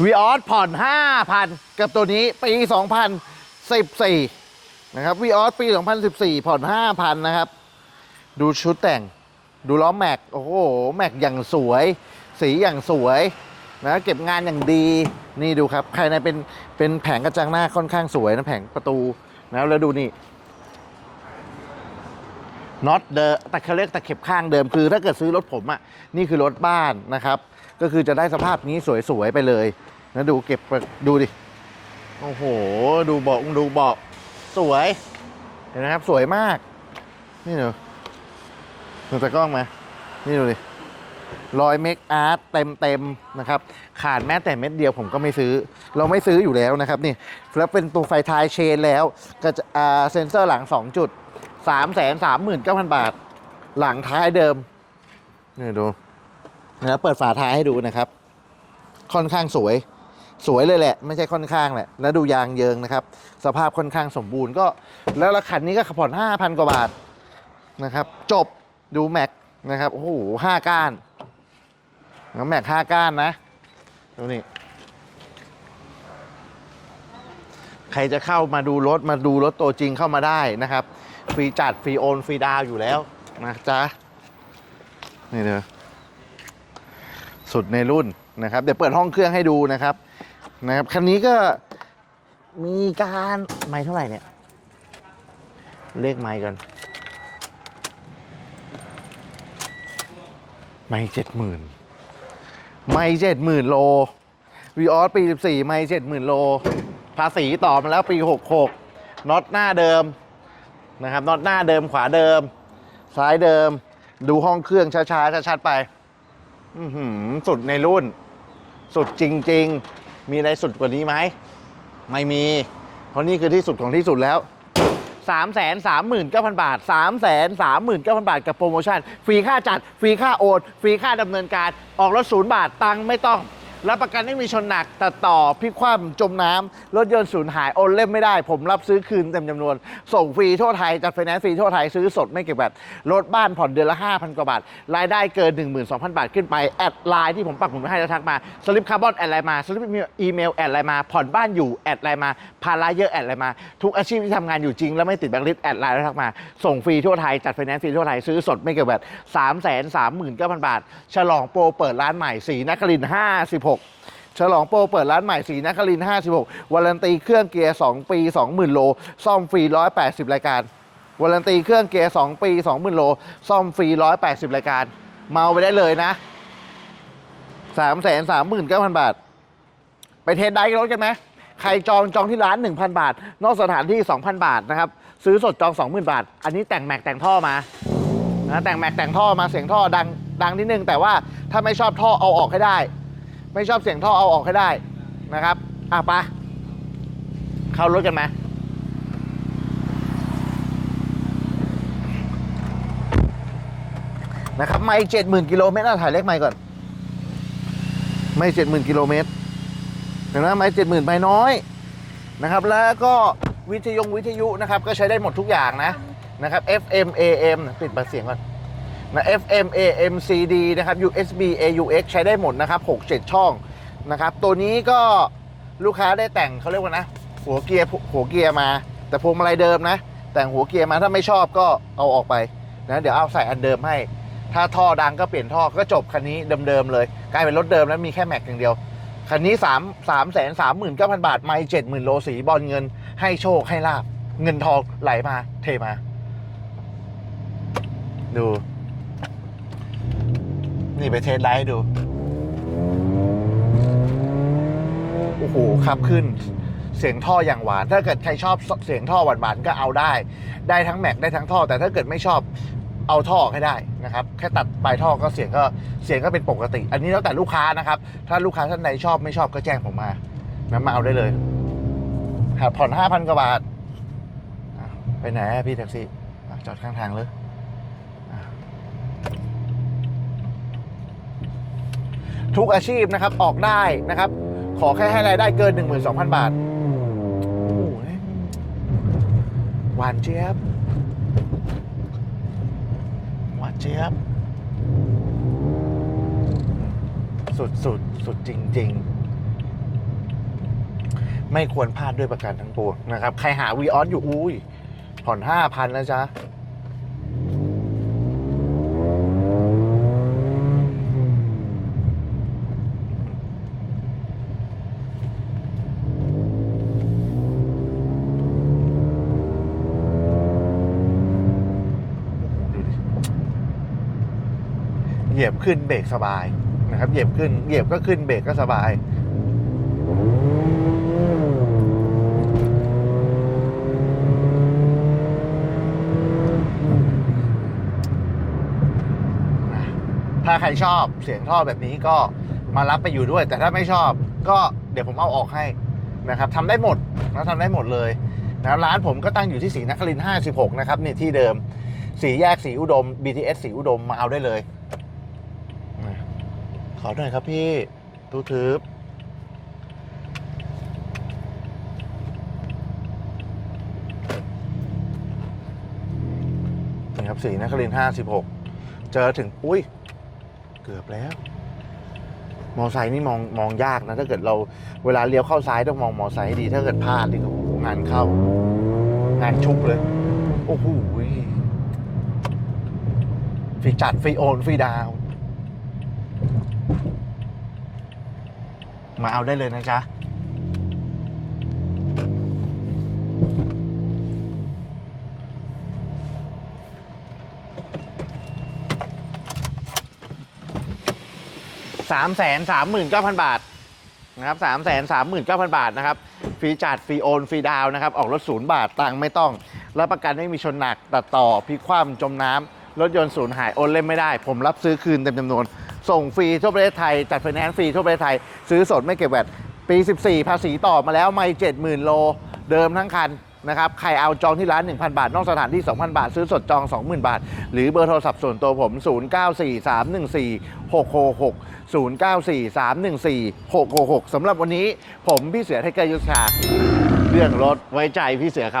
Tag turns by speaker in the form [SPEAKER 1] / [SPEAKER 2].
[SPEAKER 1] วีออสผ่อน 5,000 กับตัวนี้ปี 2014 นะครับวีออสปี 2014 ผ่อน 5,000 นะครับ ดูชุดแต่ง ดูล้อแม็ก โอ้โห แม็กอย่างสวย สีอย่างสวยนะเก็บงานอย่างดี นี่ดูครับ ภายในเป็นเป็นแผงกระจังหน้าค่อนข้างสวยนะ แผงประตูนะแล้วดูนี่ น็อตเดอแต่เขาเรียกตะเข็บข้างเดิมคือ ถ้าเกิดซื้อรถผมอะ่ะนี่คือรถบ้านนะครับ ก็คือจะได้สภาพนี้สวยๆไปเลยนะดูเก็บดูดิโอ้โห ดูเบาะดูเบาะสวยเห็นไหมครับสวยมาก นี่ดูดูตะกล้องไหมานี่ดูดิรอยเมคอาร์ตเต็มๆนะครับ ขาดแม้แต่เม็ดเดียวผมก็ไม่ซื้อ เราไม่ซื้ออยู่แล้วนะครับนี่แล้วเป็นตัวไฟท้ายเชนแล้วก็จะเซ็นเซอร์หลัง 2 จุด 3 3 9 0 0 0บาท หลังท้ายเดิม นี่ดูนะเปิดฝาท้ายให้ดูนะครับ ค่อนข้างสวย สวยเลยแหละ ไม่ใช่ค่อนข้างแหละ แล้วดูยางเยิงนะครับ สภาพค่อนข้างสมบูรณ์ก็ แล้วราคันนี้ก็ผ่อน5,000กว่าบาทนะครับ จบดูแม็กนะครับ โอ้โหห้าก้านแล้วแม็กห้าก้านนะ ดูนี่ ใครจะเข้ามาดูรถมาดูรถตัวจริงเข้ามาได้นะครับ ฟรีจัดฟรีโอนฟรีดาวอยู่แล้วนะจ๊ะนี่เด้อสุดในรุ่นนะครับ เดี๋ยวเปิดห้องเครื่องให้ดูนะครับนะครับคันนี้ก็มีการไม่เท่าไหร่เนี่ยเลขไม่กันไม่เจ็ดหมื่นไม่เจ็ดหมื่นโลวีออสปีสิบสี่ไม่เจ็ดหมื่นโล ภาษีต่อมาแล้วปีหกหกน็อตหน้าเดิม นะครับน็อตหน้าเดิมขวาเดิม ซ้ายเดิม ดูห้องเครื่องช้าๆชัดๆไปสุดในรุ่น สุดจริง ๆ มีอะไรสุดกว่านี้ไหม ไม่มี เพราะนี่คือที่สุดของที่สุดแล้ว 3 3 9 0 0 0 บาท 3 3 9 0 0 0 บาท กับโปรโมชั่น ฟรีค่าจัด ฟรีค่าโอน ฟรีค่าดำเนินการ ออกรถศูนย์บาท ตังค์ไม่ต้อง รับประกันไม่มีชนหนักตัดต่อพลิกคว่ำจมน้ำรถยนต์สูญหายโอนเล่มไม่ได้ ผมรับซื้อคืนเต็มจำนวน ส่งฟรีทั่วไทยจัดไฟแนนซ์ฟรีทั่วไทยซื้อสดไม่เก็บแบตรถบ้านผ่อนเดือนละ 5,000 กว่าบาท รายได้เกิน 12,000 บาทขึ้นไป แอดไลน์ที่ผมปักหมุดไว้ให้แล้วทักมาสลิปคาร์บอนแอดไลน์มาสลิปอีเมลแอดไลน์มา ผ่อนบ้านอยู่แอดไลน์มาภาระเยอะแอดไลน์มา ทุกอาชีพที่ทำงานอยู่จริง แล้วไม่ติดแบงค์ลิสต์แอดไลน์แล้วทักมาส่งฟรีทั่วไทยจัดไฟแนนซ์ฟรีทั่วไทยซื้อสดไม่เก็บแบต3 3 9 0 0 0 บาท ฉลองโปรเปิดร้านใหม่สีนครินทร์56ฉลองโปรเปิดร้านใหม่สีนครินทร์56วารันตีเครื่องเกียร์ 2 ปี 20,000 โล ซ่อมฟรี 180 รายการวารันตีเครื่องเกียร์ 2 ปี 20,000 โล ซ่อมฟรี 180 รายการ เมาไปได้เลยนะ 3 3 9 0 0 0 บาท ไปเทสได้รถกันไหมใครจองจองที่ร้าน 1,000 บาท นอกสถานที่ 2,000 บาทนะครับ ซื้อสดจอง 20,000 บาท อันนี้แต่งแม็กแต่งท่อมานะแต่งแม็กแต่งท่อมาเสียงท่อดังดังนิดนึง แต่ว่าถ้าไม่ชอบท่อเอาออกให้ได้ ไม่ชอบเสียงท่อเอาออกให้ได้นะครับอะไปเข้ารถกันไหมนะครับไม่เจ็ดหมื่นกิโลเมตรถ่ายเลขไม่ก่อน ไม่เจ็ดหมื่นกิโลเมตรเห็นไหมไม่เจ็ดหมื่นไม่น้อยนะครับ แล้วก็วิทยุวิทยุนะครับ ก็ใช้ได้หมดทุกอย่างนะนะครับ FM AM ปิดบัตรเสียงก่อน นะ FM AM CD นะครับ USB AUX ใช้ได้หมดนะครับ 6 7 ช่องนะครับ ตัวนี้ก็ลูกค้าได้แต่งเขาเรียกว่านะ หัวเกียร์หัวเกียร์มา แต่พวงมาลัยเดิมนะ แต่งหัวเกียร์มาถ้าไม่ชอบก็เอาออกไปนะเดี๋ยวเอาใส่อันเดิมให้ ถ้าท่อดังก็เปลี่ยนท่อก็จบคันนี้เดิมๆเลย กลายเป็นรถเดิมแล้วมีแค่แม็กอย่างเดียวคันนี้3 3 3 9 0 0 0 บาท ไม่70,000โลสีบอลเงิน ให้โชคให้ลาบ เงินทองไหลมา เทมา ดู ไปเทสไลท์ให้ดู โอ้โหขับขึ้น เสียงท่ออย่างหวาน ถ้าเกิดใครชอบเสียงท่อหวานๆก็เอาได้ ได้ทั้งแม็กได้ทั้งท่อ แต่ถ้าเกิดไม่ชอบเอาท่อให้ได้นะครับ แค่ตัดปลายท่อก็เสียงก็เสียงก็เป็นปกติ อันนี้แล้วแต่ลูกค้านะครับ ถ้าลูกค้าท่านใดชอบไม่ชอบก็แจ้งผมมานะมาเอาได้เลยหาผ่อนห้าพันกว่าบาท ไปไหนพี่แท็กซี่จอดข้างทางเลย ทุกอาชีพนะครับออกได้นะครับ ขอแค่ให้รายได้เกิน 12,000 บาทโอ้ยหวานเจี๊ยบหวานเจี๊ยบ สุดสุดสุดจริง ๆ ไม่ควรพลาดด้วยประการทั้งปวงนะครับ ใครหาวีออสอยู่อุ้ยผ่อนห้าพันนะจ๊ะ ยียบขึ้นเบรกสบายนะครับ เหยียบขึ้น เหยียบก็ขึ้นเบรกก็สบาย ถ้าใครชอบเสียงท่อแบบนี้ก็มารับไปอยู่ด้วย แต่ถ้าไม่ชอบก็เดี๋ยวผมเอาออกให้นะครับทำได้หมดนะทำได้หมดเลยนะครับร้านผมก็ตั้งอยู่ที่สีนครินทร์56 นะครับนี่ที่เดิม สีแยกสีอุดม BTS สีอุดมมาเอาได้เลย ขอหน่อยครับพี่ตูทึบนี่ครับสีนครินทร์56เจอถึง อุ้ย เกือบแล้ว มอไซค์นี่มองมองยากนะ ถ้าเกิดเราเวลาเลี้ยวเข้าซ้ายต้องมองมอไซค์ให้ดี ถ้าเกิดพลาดนี่ก็งานเข้า งานชุกเลย โอ้โหฟรีจัดฟรีโอนฟรีดาวน์ มาเอาได้เลยนะจ๊ะ สามแสนสามหมื่นเก้าพันบาทนะครับสามแสนสามหมื่นเก้าพันบาทนะครับ ฟรีจัดฟรีโอน ฟรีดาวนะครับ ออกรถศูนย์บาท ตังค์ไม่ต้อง รับประกันไม่มีชนหนัก ตัดต่อพลิกคว่ำจมน้ำรถยนต์สูญหาย โอนเล่นไม่ได้ ผมรับซื้อคืนเต็มจำนวน ส่งฟรีทั่วประเทศไทย จัดไฟแนนซ์ฟรีทั่วประเทศไทย ซื้อสดไม่เก็บแวดปี 14 ภาษีต่อมาแล้วไม่70,000 โล เดิมทั้งคันนะครับ ใครเอาจองที่ร้าน 1,000 บาท นอกสถานที่ 2,000 บาท ซื้อสดจอง 20,000 บาท หรือเบอร์โทรศัพท์ส่วนตัวผม 0943146666 0943146666สำหรับวันนี้ผมพี่เสือไทเกอร์ยุทธชา เรื่องรถไว้ใจพี่เสือครับ